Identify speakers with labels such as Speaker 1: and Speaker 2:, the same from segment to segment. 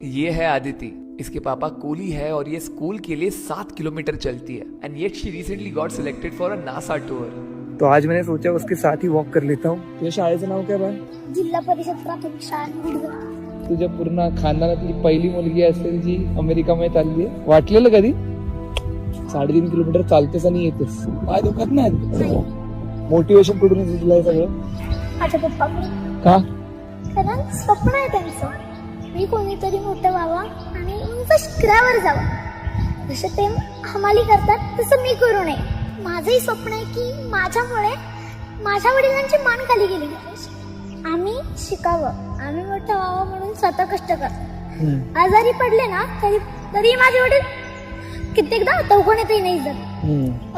Speaker 1: ये है आदिति। इसके पापा कूली है और ये स्कूल के लिए सात किलोमीटर चलती है। And yet she recently got selected for a NASA tour
Speaker 2: तो आज मैंने सोचा उसके साथ ही वॉक कर लेता हूँ। तुझ्या शाळेचं नाव काय बाय
Speaker 3: जिल्हा परिषद प्राथमिक शाळा
Speaker 2: तुझ्या पूर्ण खानदानातली पहिली मुलगी असेल जी अमेरिकामध्ये चालली आहे वाटलेलं कधी साडेतीन किलोमीटर चालतेस आणि येतेस पाय दुखत नाही। मोटिवेशन कुठून तुला सगळं।
Speaker 3: माझ्या पप्पाकडे
Speaker 2: का?
Speaker 3: कारण स्वप्न आहे त्यांचं मी कोणीतरी मोठं व्हावं आणि उंच शिखरावर जावं. जसं ते हमाली करतात तसं मी करू नये. माझंही स्वप्न आहे की माझ्यामुळे माझ्या वडिलांची मान खाली गेली. पाहिजे आम्ही शिकावं आम्ही मोठं व्हावं म्हणून स्वतः कष्ट करतो. आजारी पडले ना तरी तरी माझे वडील कित्येकदा दवाखान्यातही नाही जात.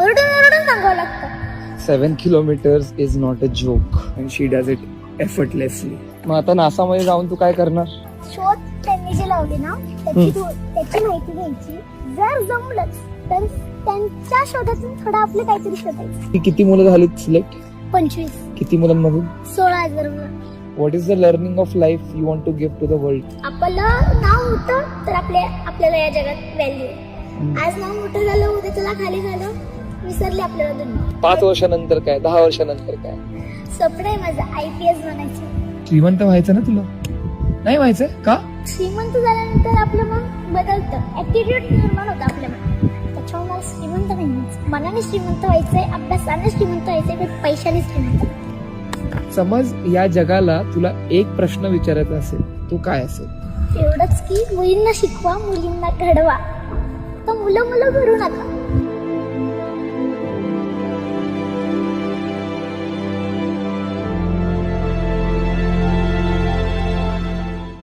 Speaker 3: ओरडून ओरडून सांगावं लागतं.
Speaker 2: Seven kilometres is not a joke and she does it effortlessly मग आता नासामध्ये जाऊन तू काय करणार?
Speaker 3: शोध त्यांनी जे लावले ना त्याची त्याची माहिती घ्यायची. जर जमलंच तर त्यांच्या शोधातून थोडं आपलं काहीतरी शोधायचं.
Speaker 2: ती किती मुलं झालीत सिलेक्ट
Speaker 3: पंचवीस.
Speaker 2: किती मुलांमधून?
Speaker 3: सोळा हजार मुलं.
Speaker 2: What is the learning of life you want to give to the world
Speaker 3: आपलं नाव होतं तर आपल्या आपल्याला या जगात व्हॅल्यू आज नाव मोठं झालं उद्या त्याला खाली झालं विसरले आपल्याला दुनिया.
Speaker 2: पाच वर्षानंतर काय? दहा वर्षानंतर काय?
Speaker 3: स्वप्न आहे माझं आय पी एस बनायचं.
Speaker 2: श्रीमंत व्हायचं ना तुला? नाही व्हायचं? का?
Speaker 3: श्रीमंत झाल्यानंतर आपलं मन बदलतं. ऍटिट्यूड निर्माण होतं आपल्या मनात. त्याच्यामुळे मला श्रीमंत नाही व्हायचं. मनाने श्रीमंत व्हायचंय अभ्यासाने श्रीमंत व्हायचंय पण पैशाने श्रीमंत.
Speaker 2: समज या जगाला तुला एक प्रश्न विचारायचा असेल तो काय असेल?
Speaker 3: एवढंच की मुलींना शिकवा मुलींना घडवा. तर मुलं मुलं करू नका.